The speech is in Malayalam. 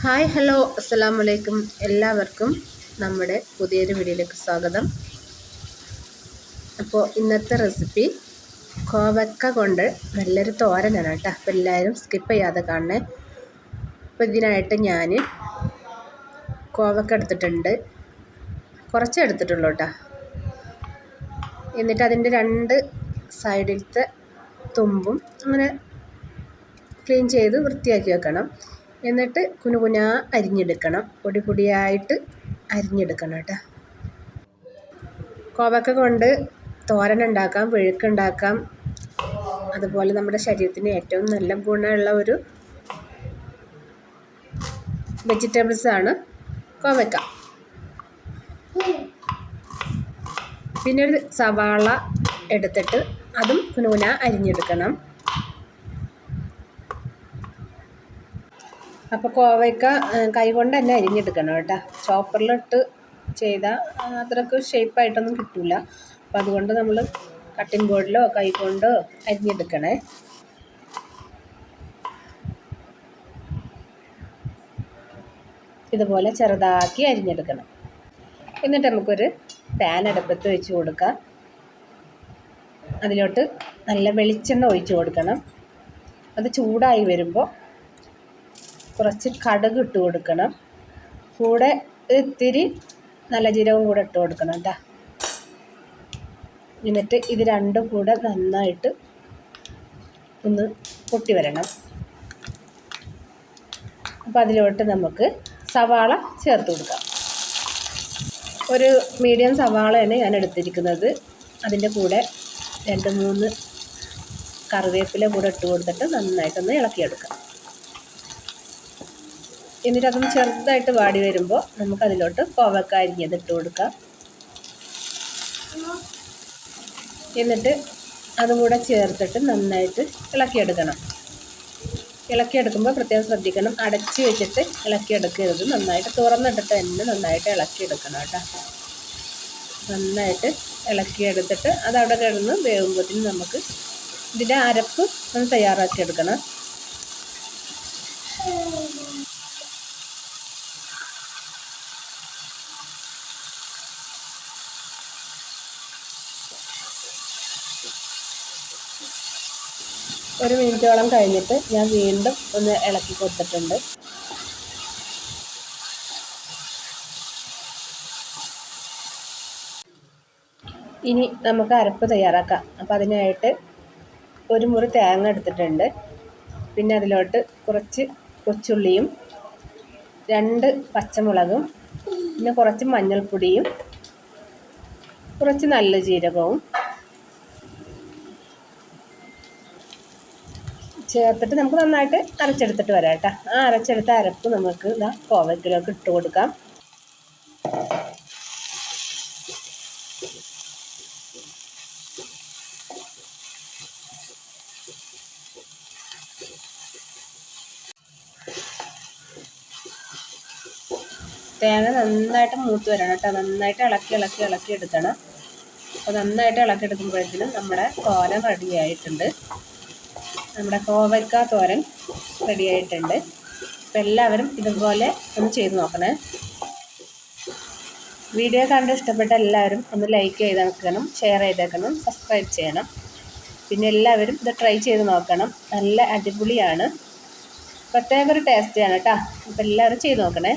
ഹായ് ഹലോ അസ്സാം വലൈക്കും എല്ലാവർക്കും നമ്മുടെ പുതിയൊരു വീഡിയോയിലേക്ക് സ്വാഗതം. അപ്പോൾ ഇന്നത്തെ റെസിപ്പി കോവക്ക കൊണ്ട് നല്ലൊരു തോരനാണ് കേട്ടോ. അപ്പോൾ എല്ലാവരും സ്കിപ്പ് ചെയ്യാതെ കാണണേ. അപ്പോൾ ഇതിനായിട്ട് ഞാൻ കോവക്ക എടുത്തിട്ടുണ്ട്. കുറച്ച് എടുത്തിട്ടുള്ളൂ കേട്ടോ. എന്നിട്ട് അതിന്റെ രണ്ട് സൈഡിലത്തെ തുമ്പും അങ്ങനെ ക്ലീൻ ചെയ്ത് വൃത്തിയാക്കി വെക്കണം. എന്നിട്ട് കുനുകുനാ അരിഞ്ഞെടുക്കണം. പൊടി പൊടിയായിട്ട് അരിഞ്ഞെടുക്കണം കേട്ടോ. കോവക്ക കൊണ്ട് തോരൻ ഉണ്ടാക്കാം പുഴുക്കുണ്ടാക്കാം അതുപോലെ നമ്മുടെ ശരീരത്തിന് ഏറ്റവും നല്ല ഗുണമുള്ള ഒരു വെജിറ്റബിൾസ് ആണ് കോവക്ക. പിന്നെ ഒരു സവാള എടുത്തിട്ട് അതും കുനുകുന അരിഞ്ഞെടുക്കണം. അപ്പോൾ കോവയ്ക്ക കൈകൊണ്ട് തന്നെ അരിഞ്ഞെടുക്കണം കേട്ടോ. ചോപ്പറിലിട്ട് ചെയ്താൽ അത്രയ്ക്ക് ഷേപ്പായിട്ടൊന്നും കിട്ടില്ല അപ്പോൾ അതുകൊണ്ട് നമ്മൾ കട്ടിംഗ് ബോർഡിലോ കൈ കൊണ്ടോ അരിഞ്ഞെടുക്കണേ. ഇതുപോലെ ചെറുതാക്കി അരിഞ്ഞെടുക്കണം. എന്നിട്ട് നമുക്കൊരു പാൻ അടുപ്പത്ത് വെച്ച് കൊടുക്കാം. അതിലോട്ട് നല്ല വെളിച്ചെണ്ണ ഒഴിച്ച് കൊടുക്കണം. അത് ചൂടായി വരുമ്പോൾ കുറച്ച് കടുക് ഇട്ട് കൊടുക്കണം. കൂടെ ഇത്തിരി നല്ല ജീരകം കൂടെ ഇട്ട് കൊടുക്കണം കേട്ടോ എന്നിട്ട് ഇത് രണ്ടും കൂടെ നന്നായിട്ട് ഒന്ന് പൊട്ടി വരണം. അപ്പോൾ അതിലോട്ട് നമുക്ക് സവാള ചേർത്ത് കൊടുക്കാം. ഒരു മീഡിയം സവാളയാണ് ഞാൻ എടുത്തിരിക്കുന്നത്. അതിന്റെ കൂടെ രണ്ട് മൂന്ന് കറിവേപ്പില കൂടെ ഇട്ട് കൊടുത്തിട്ട് നന്നായിട്ടൊന്ന് ഇളക്കിയെടുക്കാം. എന്നിട്ട് ചെറുതായിട്ട് വാടി വരുമ്പോൾ നമുക്കതിലോട്ട് കോവക്ക അരിഞ്ഞത് ഇട്ട് കൊടുക്കാം. എന്നിട്ട് അതും കൂടെ ചേർത്തിട്ട് നന്നായിട്ട് ഇളക്കിയെടുക്കണം. ഇളക്കിയെടുക്കുമ്പോൾ പ്രത്യേകം ശ്രദ്ധിക്കണം. അടച്ച് വെച്ചിട്ട് ഇളക്കിയെടുക്കരുത്. നന്നായിട്ട് തുറന്നിട്ടിട്ട് തന്നെ നന്നായിട്ട് ഇളക്കിയെടുക്കണം കേട്ടോ. നന്നായിട്ട് ഇളക്കിയെടുത്തിട്ട് അതവിടെ കിടന്ന് വേവുമ്പോഴത്തേന് നമുക്ക് ഇതിന്റെ അരപ്പ് ഒന്ന് തയ്യാറാക്കിയെടുക്കണം. ഒരു മിനിറ്റോളം കഴിഞ്ഞിട്ട് ഞാൻ വീണ്ടും ഒന്ന് ഇളക്കി കൊടുത്തിട്ടുണ്ട്. ഇനി നമുക്ക് അരപ്പ് തയ്യാറാക്കാം. അപ്പോൾ അതിനായിട്ട് ഒരു മുറി തേങ്ങ എടുത്തിട്ടുണ്ട്. പിന്നെ അതിലോട്ട് കുറച്ച് കൊച്ചുള്ളിയും രണ്ട് പച്ചമുളകും പിന്നെ കുറച്ച് മഞ്ഞൾപ്പൊടിയും കുറച്ച് നല്ല ജീരകവും ചേർത്തിട്ട് നമുക്ക് നന്നായിട്ട് അരച്ചെടുത്തിട്ട് വരാം കേട്ടോ. ആ അരച്ചെടുത്ത അരപ്പ് നമുക്ക് ഇതാ കോവയ്ക്കിലേക്ക് ഇട്ട് കൊടുക്കാം. തേങ്ങ നന്നായിട്ട് മൂത്ത് വരണം കേട്ടോ. നന്നായിട്ട് ഇളക്കി ഇളക്കി ഇളക്കി എടുക്കണം. അപ്പോൾ നന്നായിട്ട് ഇളക്കി എടുക്കുമ്പോഴത്തേനും നമ്മുടെ കോല റെഡി ആയിട്ടുണ്ട്. നമ്മുടെ കോവയ്ക്ക തോരൻ റെഡിയായിട്ടുണ്ട്. അപ്പോൾ എല്ലാവരും ഇതുപോലെ ഒന്ന് ചെയ്ത് നോക്കണേ. വീഡിയോ കണ്ട് ഇഷ്ടപ്പെട്ട എല്ലാവരും ഒന്ന് ലൈക്ക് ചെയ്ത് ചെയ്തേക്കണം ഷെയർ ചെയ്തേക്കണം സബ്സ്ക്രൈബ് ചെയ്യണം. പിന്നെ എല്ലാവരും ഇത് ട്രൈ ചെയ്ത് നോക്കണം. നല്ല അടിപൊളിയാണ്. പ്രത്യേക ഒരു ടേസ്റ്റിയാണ് കേട്ടോ. അപ്പോൾ എല്ലാവരും ചെയ്ത് നോക്കണേ.